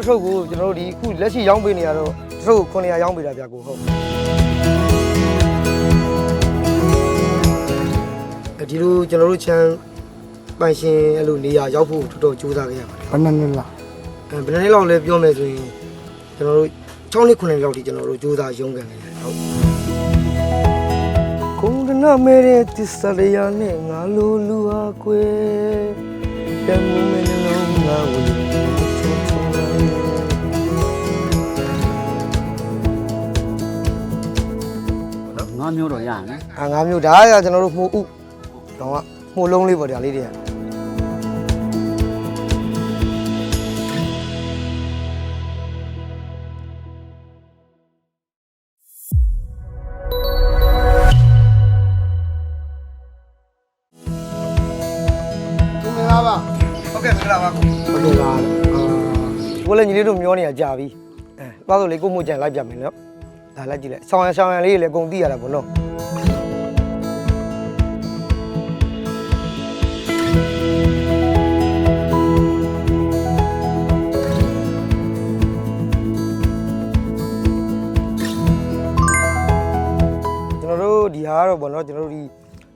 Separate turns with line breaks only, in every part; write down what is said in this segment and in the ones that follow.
တစ်ထုပ်ကိုကျွန်တော်တို့ဒီအခုလက်ရှိရောင်းပေးနေရတော့တစ်ထုပ်ကို900ရောင်းပေးတာဗျကိုဟုတ်အဲဒီလိုကျွန်တော်တို့ချမ်းပိုင်ရှင်အဲ့လိုနေရာရောက်ဖို့တော်တော်ကြိုးစားခဲ့ရပါတယ်
ဘယ်နှစ်နှစ်လား
အဲဘယ်နှစ်နှစ်လောက်လဲပြောမယ်ဆိုရင်ကျွန်တော်တို့6နှစ်9နှစ်လောက်ထိကျွန်တော်တို့ကြိုးစားရုန်းကန်နေတယ်ဟုတ်ကုန်းဒနာမဲတဲ့တစ္ဆလျာနဲ့ငါလိုလူဟာကွယ်တမှုမ
မျိုးတော့ရရတယ်
အာငါမျိုးဒါကကျွန်တော်တို့မှုဥတော့ကမှုလုံးလေးပေါ့ဒါလေးတွေက
သူမင်္ဂလာပါ
ဟုတ်ကဲ့မင်္ဂလာပါကိုဟုတ်ကဲ့ပါအာကိုလည်းညီလေးတို့မျောနေရကြာပြီအဲသွားဆိုလေကိုမှုကြံလိုက်ပြမယ်နော် ဒါလိုက်ကြည့်လိုက်ဆောင်းရဆောင်းရလေးတွေလည်းအကုန်သိရတာပေါ့နော်ကျွန်တော်တို့ဒီဟာကတော့ဗောနော်ကျွန်တော်တို့ဒီ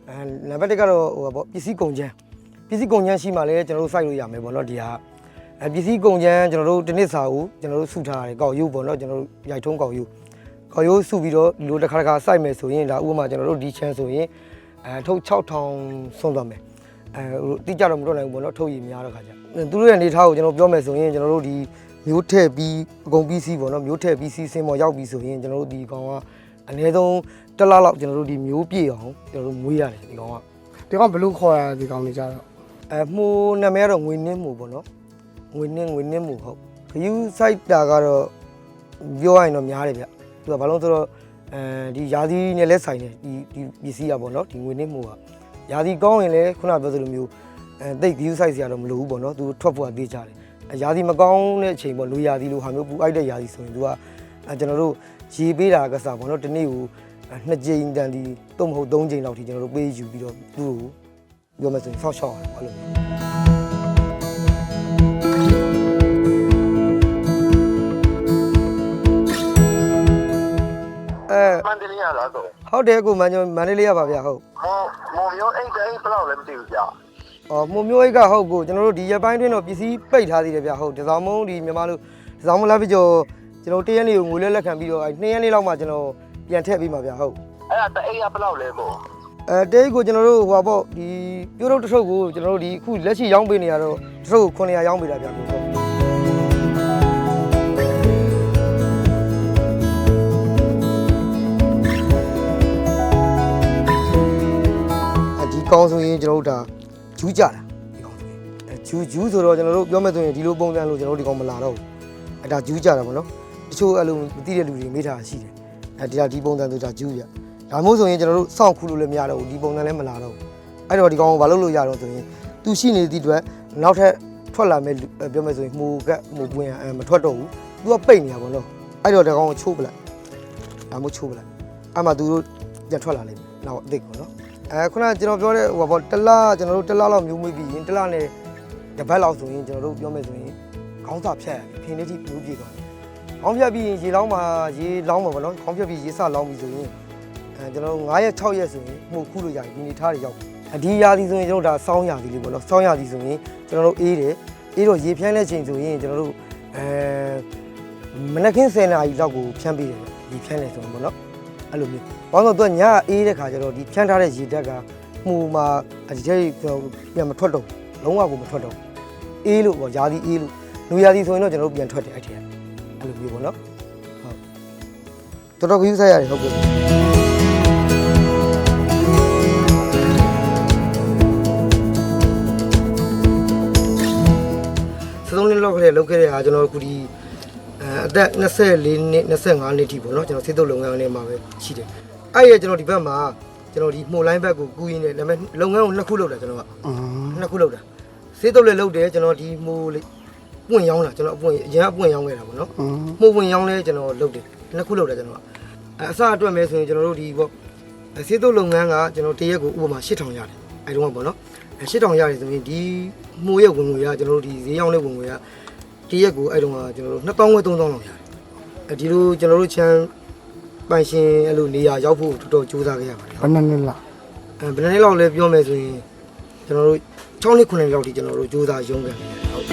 အဲနံပါတ်1ကတော့ဟိုဗောပစ္စည်းကုန်ချမ်းပစ္စည်းကုန်ချမ်းရှိမှလည်းကျွန်တော်တို့စိုက်လို့ရမယ်ဗောနော်ဒီဟာအဲပစ္စည်းကုန်ချမ်းကျွန်တော်တို့တစ်နှစ်စာကိုကျွန်တော်တို့စုထားရတယ်ကောက်ရုပ်ဗောနော်ကျွန်တော်တို့ရိုက်ထုံးကောက်ရု ပ်ကောက်ရုပ်စုပြီးတော့ဒီလိုတစ်ခါတစ်ခါစိုက်မယ်ဆိုရင်ဒါဥပမာကျွန်တော်တို့ဒီချမ်းဆိုရင်အဲထုတ်6000ဆုံးသွားမယ်အဲဟိုတိကျတော့မတော့နိုင်ဘူးဗောနော်ထုတ်ရည်များတော့ခါကြသူတို့ရဲ့အနေထားကိုကျွန်တော်ပြောမယ်ဆိုရင်ကျွန်တော်တို့ဒီမျိုးထည့်ပြီးအကုန်ပြီးစီးဗောနော်မျိုးထည့်ပြီးစီးစင်းပေါ်ရောက်ပြီးဆိုရင်ကျွန်တော်တို့ဒီကောင်ကအနည်းဆုံးတစ်လလောက်ကျွန်တော်တို့ဒီမျိုးပြည့်အောင်ကျွန်တော်တို့မွေးရတယ်ဒီကောင်က
ဒီကောင်ဘယ်လိုခေါ်ရလဲဒီကောင်နေကြတော့
အဲမှုနာမည်ကတော့ငွေနှင်းမှုပေါ့နော်ငွေနှင်းငွေနှင်းမှုဟုတ်ခယူးစိုက်တာကတော့ပြောရရင်တော့များတယ်ဗျ သူကဘာလို့လဲဆိုတော့အဲဒီယာသီနဲ့လဲဆိုင်တယ်ဒီဒီပစ္စည်းอ่ะပေါ့နော်ဒီငွေနှင်းမှုကယာသီကောင်းရင်လည်းခုနပြောသလိုမျိုးအဲတိတ်ခယူးစိုက်စရာတော့မလိုဘူးပေါ့နော်သူထွက်ဖို့ကသေးကြတယ်အဲယာသီမကောင်းတဲ့အချိန်ပေါ့လူယာသီလိုဟာမျိုးပူအိုက်တဲ့ယာသီဆိုရင်သူကအဲကျွန်တော်တို့ရေပေးတာကစားပေါ့နော်ဒီနေ့ကိုအဲနှစ်ကြိမ်တန်ဒီသုံးမဟုတ်သုံးကြိမ်လောက်ထိကျွန်တော်တို့ပေးယူပြီးတော့သူ့ကိုပြောမယ်ဆိုရင်ဆောက်ရှောက်ရတယ်ပေါ့အဲ့လို အဲ
မန္တလေးရလားတော့
ဟုတ်တယ်ကိုမန်ကျွန်မန္တလေးရပါဗျဟုတ်
မော်မော်မျိုးအိတ်တိုင်းဘယ်လောက်လဲမသိဘူးကြာ။
အော်မှုမျိုးအိတ်ကဟုတ်ကိုကျွန်တော်တို့ဒီရက်ပိုင်းတွင်းတော့ပစ္စည်းပိတ်ထားသေးတယ်ဗျဟုတ်ဒီဆောင်မုံဒီမြန်မာလူဒီဆောင်မလာပြီကျော်ကျွန်တော်တရက်နေ့ကိုငွေလဲလက်ခံပြီးတော့အဲနှစ်ရက်နေ့လောက်မှကျွန်တော်ပြန်ထည့်ပေးမှာဗျဟုတ်
အဲ့ဒါတအိတ်ကဘယ်လောက်လဲမို့။
အဲတဲကိုကျွန်တော်တို့ဟိုပါပေါ့ဒီပြိုးတော့တစ်ထုပ်ကိုကျွန်တော်တို့ဒီအခုလက်ရှိရောင်းပေးနေရတော့တစ်ထုပ်ကို900ရောင်းပေးတာဗျကို ကောင်းဆိုရင်ကျွန်တော်တို့ဒါဂျူးကြတာဒီကောင်းဆိုရင်အဲဂျူးဂျူးဆိုတော့ကျွန်တော်တို့ပြောမယ်ဆိုရင်ဒီလိုပုံစံလို့ကျွန်တော်တို့ဒီကောင်မလာတော့ဘူးအဲဒါဂျူးကြတာပေါ့နော်တချို့အဲ့လိုမသိတဲ့လူတွေမေးထားတာရှိတယ်အဲဒီဒါဒီပုံစံဆိုဒါဂျူးပြဒါမို့ဆိုရင်ကျွန်တော်တို့စောင့်ခုလို့လည်းမရတော့ဘူးဒီပုံစံလည်းမလာတော့ဘူးအဲ့တော့ဒီကောင်ကိုဘာလုပ်လို့ရတော့ဆိုရင်သူရှိနေသည့်အတွက်နောက်ထပ်ထွက်လာမဲ့လူအဲပြောမယ်ဆိုရင်မှုကမှုပွင့်အဲမထွက်တော့ဘူးသူကပိတ်နေတာပေါ့နော်အဲ့တော့ဒီကောင်ကိုချိုးပလိုက်ဒါမို့ချိုးပလိုက်အဲ့မှသူတို့ပြန်ထွက်လာလိမ့်မယ်နောက်အစ်စ်ပေါ့နော် အဲခုနကကျွန်တော်ပြောတဲ့ဟိုဘောတစ်လားကျွန်တော်တို့တစ်လားလောက်မျိုးမွေးပြီးရင်တစ်လားနဲ့တစ်ပတ်လောက်ဆိုရင်ကျွန်တော်တို့ပြောမယ်ဆိုရင်ခေါင်းစာဖြတ်ရပြီဖင်လေးထိမျိုးပြေသွားတယ်။ခေါင်းဖြတ်ပြီးရင်ရေလောင်းမှာရေလောင်းမှာပေါ့နော်ခေါင်းဖြတ်ပြီးရေစလောင်းပြီးဆိုရင်အဲကျွန်တော်တို့9ရက်6ရက်ဆိုရင်မှုခုလို့ရတယ်ဒီနေထားတွေရောက်ပြီအဒီရာသီဆိုရင်ကျွန်တော်တို့ဒါစောင်းရာသီလေးပေါ့နော်စောင်းရာသီဆိုရင်ကျွန်တော်တို့အေးတယ်အေးတော့ရေဖြန်းတဲ့ချိန်ဆိုရင်ကျွန်တော်တို့အဲမနက်ခင်း10နာရီလောက်ကိုဖြန်းပေးတယ်ရေဖြန်းတယ်ဆိုရင်ပေါ့နော် အဲ့လိုမျိုးဘာလို့လဲသူကညအေးတဲ့ခါကျတော့ဒီဖြန်းထားတဲ့ရေဓာတ်ကမှုမှာဒီထဲကျွန်တော်ပြန်မထွက်တော့ဘူးလုံးဝကိုမထွက်တော့ဘူးအေးလို့ပေါ့ယာသီအေးလို့လူယာသီဆိုရင်တော့ကျွန်တော်တို့ပြန်ထွက်တယ်အဲ့ထဲကအဲ့လိုမျိုးပေါ့နော်ဟုတ်တော်တော်ကြီးစားရတယ်ဟုတ်ကဲ့စသုံးနှစ်လောက်ခရက်လောက်ခဲ့တဲ့ဟာကျွန်တော်အခုဒီ အဲအသက်24နှစ်25နှစ်ထိပေါ့နော်ကျွန်တော်စေတုပ်လုပ်ငန်းလေးမှာပဲရှိတယ်အဲ့ရကျွန်တော်ဒီဘက်မှာကျွန်တော်ဒီမှုလိုင်းဘက်ကိုကူးရင်းနဲ့ဒါပေမဲ့လုပ်ငန်းကိုနှစ်ခုလုပ်တာကျွန်တော်က
အင်း
နှစ်ခုလုပ်တာစေတုပ်လည်းလုပ်တယ်ကျွန်တော်ဒီမှုလေးပွင့်ရောင်းတာကျွန်တော်အပွင့်အရင်အပွင့်ရောင်းခဲ့တာပေါ့နော်
အင်း
မှုဝင်ရောင်းလဲကျွန်တော်လုပ်တယ်နှစ်ခုလုပ်တယ်ကျွန်တော်ကအအစအတွက်မဲဆိုရင်ကျွန်တော်တို့ဒီပေါ့စေတုပ်လုပ်ငန်းကကျွန်တော်တရက်ကိုဥပမာ8000ရတယ်အဲတုန်းကပေါ့နော်အဲ8000ရတယ်ဆိုရင်ဒီမှုရဲ့ဝင်ငွေကကျွန်တော်တို့ဒီဈေးရောင်းတဲ့ဝင်ငွေက တတရက်ကိုအဲ့တုန်းကကျွန်တော်တို့2000ဝက်3000လောက်ရတယ်အဲဒီလိုကျွန်တော်တို့ချမ်းပိုင်ရှင်အဲ့လိုနေရာရောက်ဖို့တော်တော်ကြိုးစားခဲ့ရပါတယ်
ဘယ်နှစ်နှစ်လား
အဲဘယ်နှစ်လောက်လဲပြောမယ်ဆိုရင်ကျွန်တော်တို့6နှစ်9နှစ်လောက်ထိကျွန်တော်တို့ကြိုးစားရုံးခဲ့တယ်ဟုတ်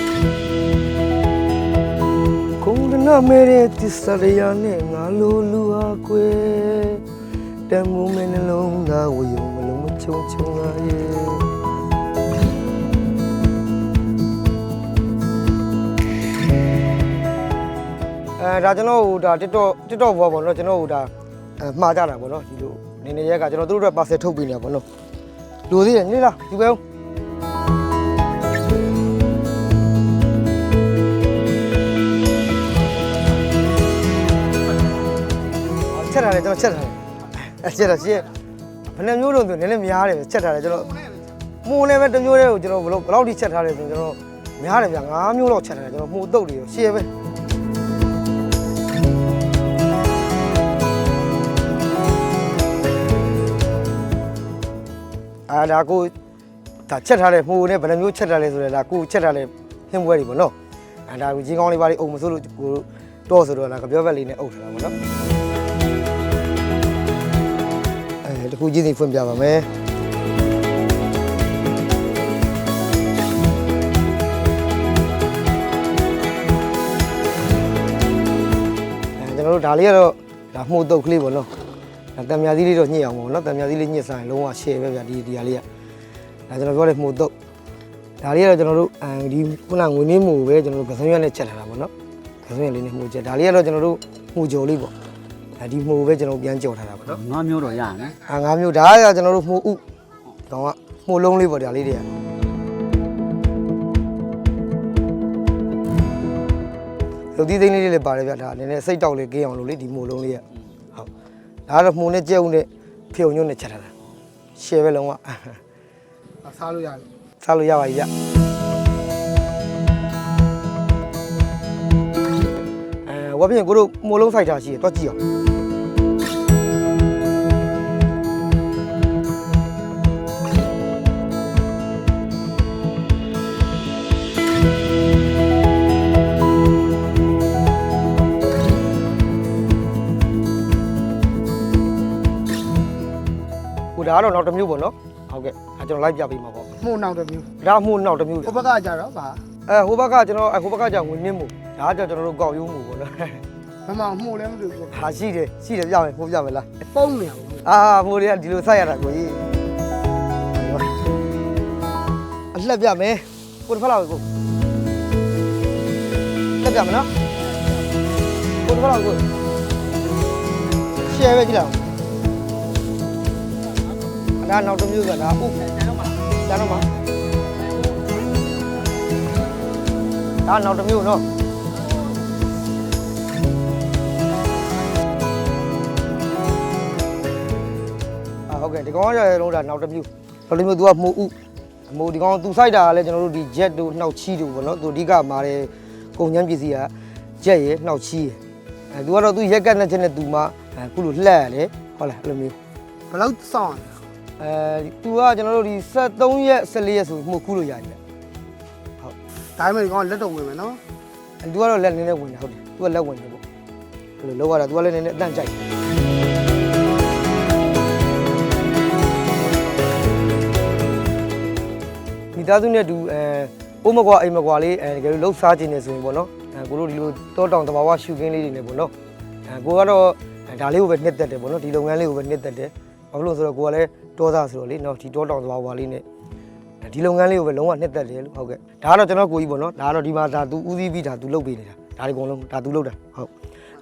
ခုံးနာမဲတဲ့တစ္ဆရယာနဲ့ငါလိုလူဟာကွယ်တမှုမနှလုံးသားဝယုံမလုံးမချုံချုံလာရဲ့ အဲဒါကျွန်တော်ဟိုဒါ TikTok TikTok ဘောပေါ့နော်ကျွန်တော်ဟိုဒါအဲမှားကြတာပေါ့နော်ဒီလိုနေနေရက်ကကျွန်တော်တို့တို့ parcel ထုတ်ပေးနေတာပေါ့နော်လူသေးတယ်ညီလားဒီပဲဦးချက်ထားတယ်ကျွန်တော်ချက်ထားတယ်အဲချက်တာရှင်းဘယ်နှမျိုးလုံးဆိုနည်းနည်းများတယ်ပဲချက်ထားတယ်ကျွန်တော်မှုနဲ့ပဲတစ်မျိုးတည်းကိုကျွန်တော်ဘယ်လိုဘယ်လောက်ထိချက်ထားလဲဆိုရင်ကျွန်တော်များတယ်ဗျာ၅မျိုးလောက်ချက်ထားတယ်ကျွန်တော်မှုတုတ်တွေရောရှင်းပဲ အာဒါကိုဒါချက်ထားတဲ့မှုနဲ့ဘယ်နှမျိုးချက်ထားလဲဆိုတော့ဒါကိုချက်ထားတဲ့ဟင်းပွဲတွေပေါ့နော်အာဒါကိုကြီးကောင်းလေးပါလေးအုံမစိုးလို့ကိုတော့ဆိုတော့ဒါကပြောဘက်လေးနဲ့အုပ်ထားတာပေါ့နော်အဲတခုချင်းစီဖွင့်ပြပါမယ်အဲကျွန်တော်တို့ဒါလေးကတော့ဒါမှုတုတ်ကလေးပေါ့နော်ဒါ တံမြာသီးလေးတော့ညှစ်အောင်ပေါ့နော်တံမြာသီးလေးညှစ်ဆိုင်လုံးဝ share ပဲဗျာဒီဒီဟာလေးကဒါကျွန်တော်ပြောတဲ့မှုတော့ဒါလေးကတော့ကျွန်တော်တို့အဲဒီခုနငွေနှင်းမှုပဲကျွန်တော်တို့ကစုံရွက်နဲ့ချက်ထားတာပေါ့နော်ကစုံရွက်လေးနဲ့မှုချက်ဒါလေးကတော့ကျွန်တော်တို့မှုကြော်လေးပေါ့အဲဒီမှုပဲကျွန်တော်ပြန်ကြော်ထားတာပေါ့နော်
ငါးမျိုးတော့ရရနော်
အာငါးမျိုးဒါကကျွန်တော်တို့မှုဥတော့ကမှုလုံးလေးပေါ့ဒါလေးတွေကလူတီးသိန်းလေးလေးလည်းပါတယ်ဗျာဒါနည်းနည်းစိတ်တောက်လေးကင်းအောင်လို့လေဒီမှုလုံးလေးကဟုတ် ဒါကတော့မှုနဲ့ကြဲုံနဲ့ဖြုံညွန့်နဲ့ချက်ထားတာရှယ်ပဲလုံးဝ
စားလို့ရတယ်
စားလို့ရပါပြီဗျအဲဝက်ပြင်ကိုတို့မှုလုံးစိုက်တာရှိတယ်တွက်ကြည့်အောင် တော့နောက်တစ်မျိုးပေါ့နော်ဟုတ်ကဲ့အဲကျွန်တော်လိုက်ပြပေးမှာပေါ့
မှုနောက်တစ်မျိုး
ဒါမှမဟုတ်နောက်တစ်မျိုး
ဟိုဘက်ကကြတော့ဗာ
အဲဟိုဘက်ကကျွန်တော်အဲဟိုဘက်ကကြာဝင်နှင်းမှုဒါကကျွန်တော်တို့ကောက်ရိုးမှုပေါ့နော်
မမမှုလည်းမတွေ့ဘူး
ဟာရှိတယ်ရှိတယ်ပြမယ်ပို့ပြမယ်လား
ပုံးနေရဘူး
အာမိုးတွေကဒီလိုဆက်ရတာကိုကြီးအလှက်ပြမယ်ကိုတစ်ဖက်လောက်ကိုလက်ပြမယ်နော်ကိုတစ်ဖက်လောက်ကိုရှယ်ပဲကြည့်လောက် ဒါနောက်တစ်မျိုးဆိုဒါဥဒါတော့မှာဒါနောက်တစ်မျိုးနော်ဟုတ်ကဲ့ဒီကောင်ကကြတဲ့လုံးဒါနောက်တစ်မျိုးနောက်တစ်မျိုး तू ကမှုဥမိုးဒီကောင်သူစိုက်တာကလည်းကျွန်တော်တို့ဒီ jet တို့နှောက်ချီတို့ပေါ့နော်သူအဓိကမာတဲ့ကုန်ညံပစ္စည်းက jet ရဲ့နှောက်ချီရဲ့အဲသူကတော့သူရက်ကတ်နဲ့ချက်နဲ့သူမှအခုလိုလှက်ရတယ်ဟုတ်လားအဲ့လိုမျိုး
ဘယ်လောက်စောင့်ရလဲ
အဲသူကကျွန်တော်တို့ဒီ73ရက်14ရက်ဆိုမှုခုလို့ရတယ်ဟုတ်
ဒါပေမဲ့ဒီကောင်ကလက်တော့ဝင်မယ်နော်
သူကတော့လက်နည်းနည်းဝင်တယ်ဟုတ်တယ်သူကလက်ဝင်တယ်ပေါ့ဘယ်လိုလောက်ရတာသူကလည်းနည်းနည်းအတန့်ကြိုက်တယ်မိသားစုနဲ့တူအဲအိုးမကွာအိမ်မကွာလေးအဲတကယ်လို့လှုပ်ရှားခြင်းနေဆိုရင်ပေါ့နော်အဲကိုတို့ဒီလိုတောတောင်တဘာဝရှုခင်းလေးတွေနေပေါ့နော်အဲကိုကတော့ဒါလေးကိုပဲနှစ်သက်တယ်ပေါ့နော်ဒီလုပ်ငန်းလေးကိုပဲနှစ်သက်တယ် ဘာဖြစ်လို့ဆိုတော့ကိုကလည်းတောသားဆိုတော့လေနော်ဒီတောတောင်သွားပါလေးနဲ့ဒီလုပ်ငန်းလေးကိုပဲလုံးဝနှစ်သက်တယ်လို့ဟုတ်ကဲ့ဒါကတော့ကျွန်တော်ကိုကြီးပေါ့နော်ဒါကတော့ဒီမှာဒါသူဦးစီးပြီးဒါသူလုပ်ပေးနေတာဒါဒီကုန်လုံးဒါသူလုပ်တာဟုတ်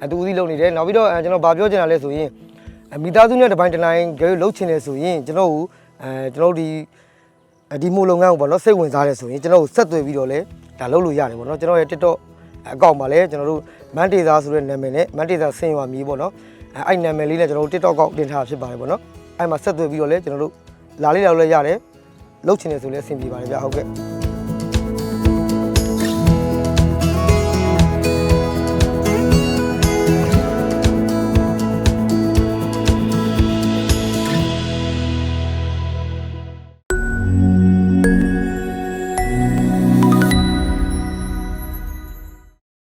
အဲသူဦးစီးလုပ်နေတယ်နောက်ပြီးတော့ကျွန်တော်ဗာပြောချင်တာလဲဆိုရင်မိသားစုနဲ့တပိုင်းတနိုင်ကြိုးလုပ်ချင်တယ်ဆိုရင်ကျွန်တော်တို့အဲကျွန်တော်တို့ဒီဒီမို့လုပ်ငန်းကိုပေါ့နော်စိတ်ဝင်စားတယ်ဆိုရင်ကျွန်တော်တို့ဆက်သွယ်ပြီးတော့လဲဒါလုပ်လို့ရတယ်ပေါ့နော်ကျွန်တော်ရဲ့ TikTok အကောင့်မှာလဲကျွန်တော်တို့မန်တေသာဆိုတဲ့နာမည်နဲ့မန်တေသာဆင်ရွာမီပေါ့နော်အဲအဲ့နာမည်လေးနဲ့ကျွန်တော်တို့ TikTok ကောက်တင်ထားဖြစ်ပါတယ်ပေါ့နော် အဲ့မှာဆက်သွယ်ပြီးတော့လဲကျွန်တော်တို့လာလေးလာလို့လဲရတယ်လုပ်ချင်တယ်ဆိုလဲအဆင်ပြေပါတယ်ဗျဟုတ်ကဲ့